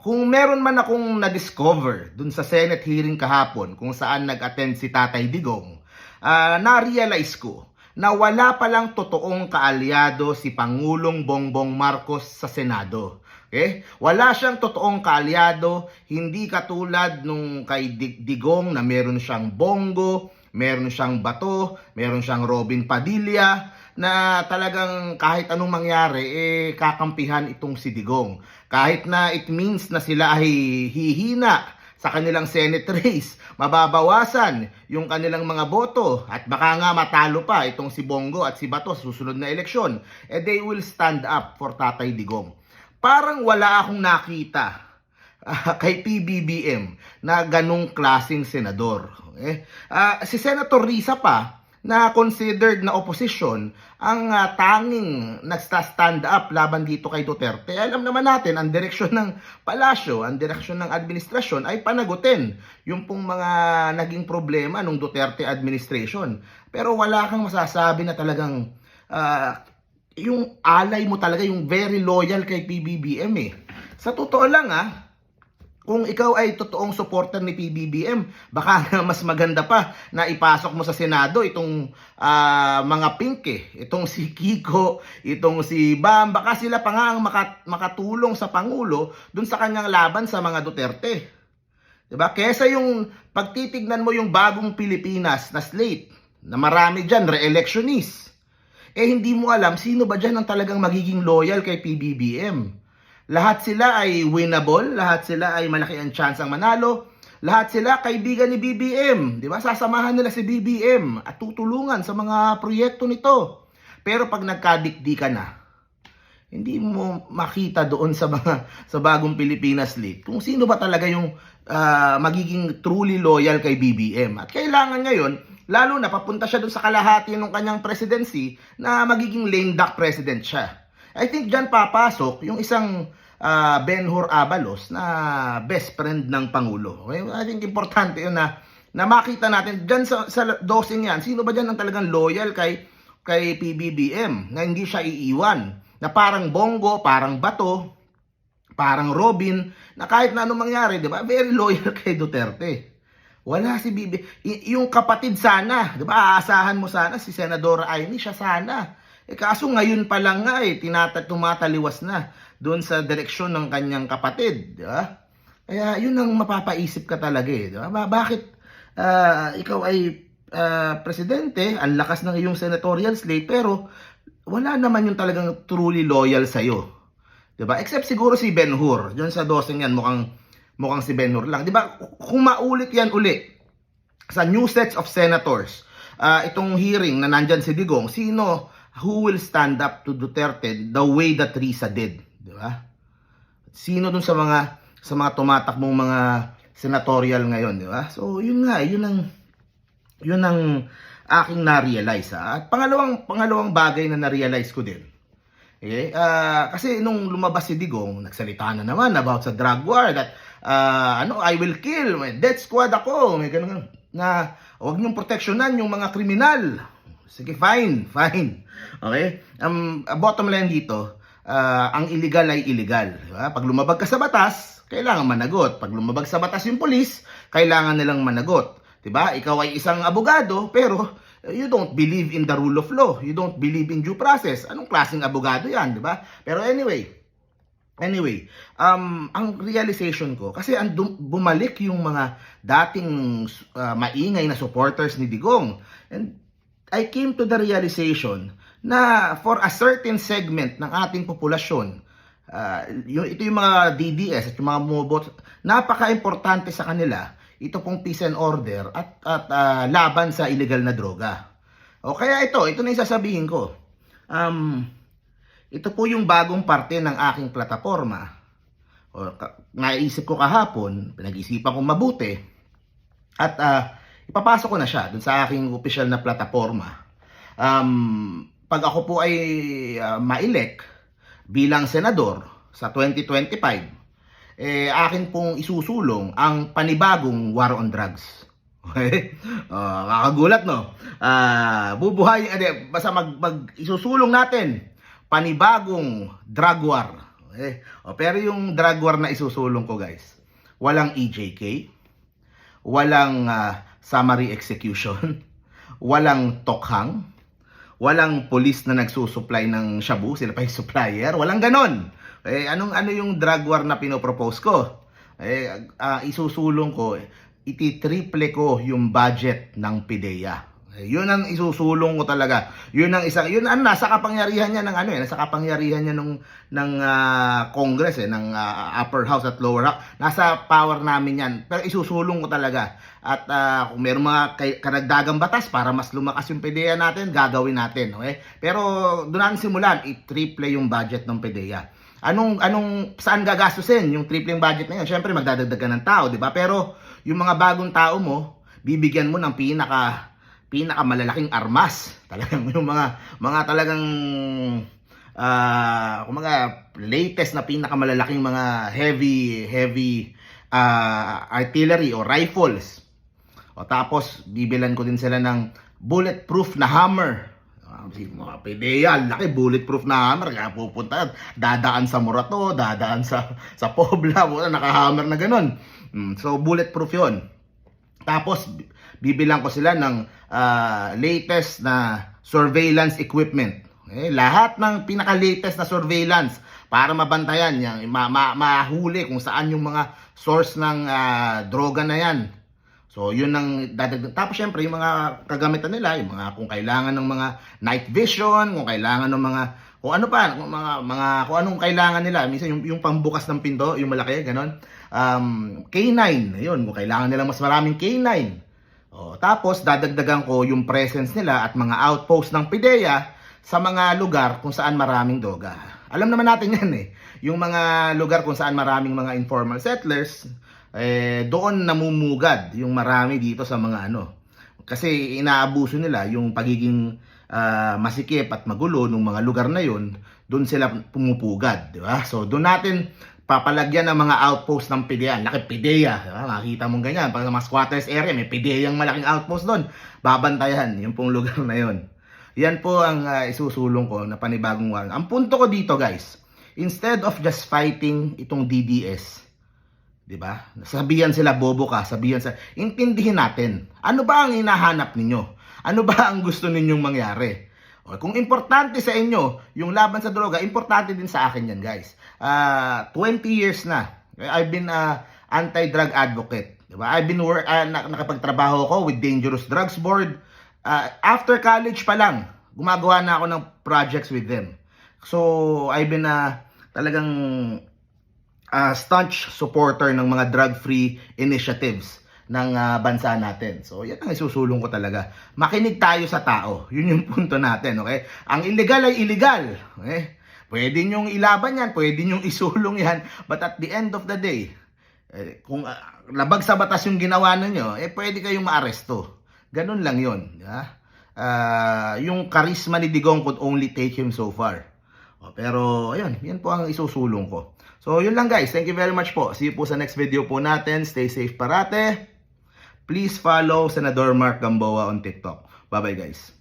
kung meron man akong na-discover dun sa Senate hearing kahapon kung saan nag-attend si Tatay Digong, ah, na-realize ko na wala palang totoong kaalyado si Pangulong Bongbong Marcos sa Senado. Okay? Wala siyang totoong kaalyado, hindi katulad nung kay Dig- Digong na meron siyang Bongo, meron siyang Bato, meron siyang Robin Padilla, na talagang kahit anong mangyari, eh, kakampihan itong si Digong. Kahit na it means na sila ay hihina sa kanilang Senate race, mababawasan yung kanilang mga boto at baka nga matalo pa itong si Bongo at si Bato sa susunod na eleksyon, eh they will stand up for Tatay Digong. Parang wala akong nakita ah, kay PBBM na ganong klasing senador. Okay? Ah, si Senator Risa pa, na considered na opposition ang ah, tanging nagsta-stand up laban dito kay Duterte. Alam naman natin, ang direksyon ng palasyo, ang direksyon ng administrasyon ay panagutin yung pong mga naging problema ng Duterte administration. Pero wala kang masasabi na talagang ah, yung alay mo talaga, yung very loyal kay PBBM eh. Sa totoo lang ah, kung ikaw ay totoong supporter ni PBBM, baka mas maganda pa na ipasok mo sa Senado itong ah, mga pink eh. Itong si Kiko, itong si Bam, baka sila pa nga ang maka- makatulong sa Pangulo dun sa kanyang laban sa mga Duterte. 'Di ba? Kesa yung pagtitignan mo yung bagong Pilipinas na slate, na marami diyan re-electionist. Eh hindi mo alam sino ba diyan ang talagang magiging loyal kay PBBM. Lahat sila ay winnable, lahat sila ay malaki ang chance ang manalo, lahat sila kaibigan ni BBM, 'di ba? Sasamahan nila si BBM at tutulungan sa mga proyekto nito. Pero pag nagkadikdi ka na, hindi mo makita doon sa mga sa bagong Pilipinas League kung sino ba talaga yung ah, magiging truly loyal kay BBM. At kailangan ngayon, lalo na papunta siya doon sa kalahati ng kanyang presidency na magiging lame duck president siya. I think diyan papasok yung isang ah, Benhur Abalos na best friend ng Pangulo. Okay? I think importante yun na na makita natin diyan sa, sa dosing yan, sino ba diyan ang talagang loyal kay kay PBBM na hindi siya iiwan na parang bongo, parang bato, parang Robin, na kahit na anong mangyari, di ba? Very loyal kay Duterte. Wala si Bibi. Y- yung kapatid sana, di ba? Aasahan mo sana si Senadora Aimee, siya sana. Eh kaso ngayon pa lang nga eh, tinata tumataliwas na doon sa direksyon ng kanyang kapatid, di ba? Kaya yun ang mapapaisip ka talaga eh, di ba? Ba- bakit ah, ikaw ay ah, presidente, ang lakas ng iyong senatorial slate, pero wala naman yung talagang truly loyal sa'yo. 'Di ba? Except siguro si Ben Hur. Diyan sa dosing yan mukhang mukhang si Ben Hur lang. 'Di ba? Kung maulit yan uli sa new sets of senators, ah, itong hearing na nandyan si Digong, sino who will stand up to Duterte the way that Risa did, 'di ba? Sino dun sa mga sa mga tumatakbong mga senatorial ngayon, 'di ba? So, yun nga, yun ang yun ang aking na-realize. ah. At pangalawang pangalawang bagay na na-realize ko din. Okay? ah, kasi nung lumabas si Digong, nagsalita na naman about sa drug war that ah, ano, I will kill, may death squad ako, may ganun na huwag niyong proteksyonan yung mga kriminal. Sige, fine, fine. Okay? Um, bottom line dito, ah, ang illegal ay illegal. Di ba? Pag lumabag ka sa batas, kailangan managot. Pag lumabag sa batas yung polis, kailangan nilang managot. 'Di ba? Ikaw ay isang abogado pero eh, you don't believe in the rule of law. You don't believe in due process. Anong klaseng abogado 'yan, 'di ba? Pero anyway, Anyway, um, ang realization ko, kasi ang bumalik yung mga dating uh, maingay na supporters ni Digong. And I came to the realization na for a certain segment ng ating populasyon, uh, yung, ito yung mga DDS at yung mga bumobot, napaka-importante sa kanila ito pong peace and order at, at uh, laban sa illegal na droga. O kaya ito, ito na yung sasabihin ko. Um, ito po yung bagong parte ng aking plataforma. O, naisip ko kahapon, pinag-isipan ko mabuti, at ah, ipapasok ko na siya dun sa aking official na plataforma. Um, pag ako po ay ah, ma-elect bilang senador sa 2025, eh, akin pong isusulong ang panibagong war on drugs. Okay? Ah, kakagulat, no? Ah, bubuhay, ade, basta mag, mag isusulong natin panibagong drug war. Okay? O, pero yung drug war na isusulong ko guys, walang EJK, walang ah, summary execution, walang tokhang, walang police na nagsusupply ng shabu, sila pa yung supplier, walang ganon. Eh, anong ano yung drug war na pinopropose ko? Eh, ah, isusulong ko, ititriple ko yung budget ng PIDEA. Eh, yun ang isusulong ko talaga. Yun ang isang yun ang nasa kapangyarihan niya ng ano eh, nasa kapangyarihan niya nung ng ah, Congress eh, ng ah, upper house at lower house. Nasa power namin 'yan. Pero isusulong ko talaga. At ah, kung mayroong mga kay- karagdagang batas para mas lumakas yung PDEA natin, gagawin natin, okay? Pero doon natin simulan, i-triple yung budget ng PDEA. Anong anong saan gagastusin yung tripling budget na yun? Syempre magdadagdag ng tao, 'di ba? Pero yung mga bagong tao mo, bibigyan mo ng pinaka pinakamalalaking armas. Talagang yung mga mga talagang ah kumaga latest na pinakamalalaking mga heavy heavy ah, artillery o rifles. O tapos bibilan ko din sila ng bulletproof na hammer. Ah, mga PDEA, laki bulletproof na hammer kaya pupunta dadaan sa Morato, dadaan sa sa Pobla, nakahammer na ganun. Mm, so bulletproof 'yon. Tapos bi- bibilang ko sila ng ah, latest na surveillance equipment. Eh, lahat ng pinaka-latest na surveillance para mabantayan yan, ma- ma- mahuli kung saan yung mga source ng ah, droga na yan. So, yun ang dadagdag. Tapos, syempre, yung mga kagamitan nila, yung mga kung kailangan ng mga night vision, kung kailangan ng mga kung ano pa, kung mga mga kung anong kailangan nila. Minsan yung yung pambukas ng pinto, yung malaki, ganon. Um, K9, yun, kung kailangan nila mas maraming K9. O, tapos dadagdagan ko yung presence nila at mga outpost ng PIDEA sa mga lugar kung saan maraming droga. Alam naman natin yan eh. Yung mga lugar kung saan maraming mga informal settlers, eh, doon namumugad yung marami dito sa mga ano. Kasi inaabuso nila yung pagiging ah, masikip at magulo ng mga lugar na yun, doon sila pumupugad, di ba? So doon natin papalagyan ng mga outpost ng PIDEA. Laki PIDEA, di ba? Makita mong ganyan. Pag sa mga squatters area, may PIDEA yung malaking outpost doon. Babantayan yung pong lugar na yun. Yan po ang ah, isusulong ko na panibagong warrant. Ang punto ko dito guys, instead of just fighting itong DDS, 'di ba? Sabihan sila bobo ka, sabihan sa intindihin natin. Ano ba ang hinahanap ninyo? Ano ba ang gusto ninyong mangyari? O, kung importante sa inyo yung laban sa droga, importante din sa akin 'yan, guys. Ah, 20 years na. I've been a anti-drug advocate, 'di ba? I've been work ah, na- nakapagtrabaho ko with Dangerous Drugs Board. Ah, after college pa lang, gumagawa na ako ng projects with them. So, I've been a talagang uh, staunch supporter ng mga drug-free initiatives ng ah, bansa natin. So, yan ang isusulong ko talaga. Makinig tayo sa tao. Yun yung punto natin, okay? Ang illegal ay illegal, okay? Pwede nyong ilaban yan, pwede nyong isulong yan, but at the end of the day, eh, kung ah, labag sa batas yung ginawa ninyo, eh pwede kayong maaresto. Ganun lang yun. di ba? Ah, yung charisma ni Digong could only take him so far. O, pero, ayun, yan po ang isusulong ko. So, yun lang guys. Thank you very much po. See you po sa next video po natin. Stay safe parate. Please follow Senador Mark Gamboa on TikTok. Bye-bye guys.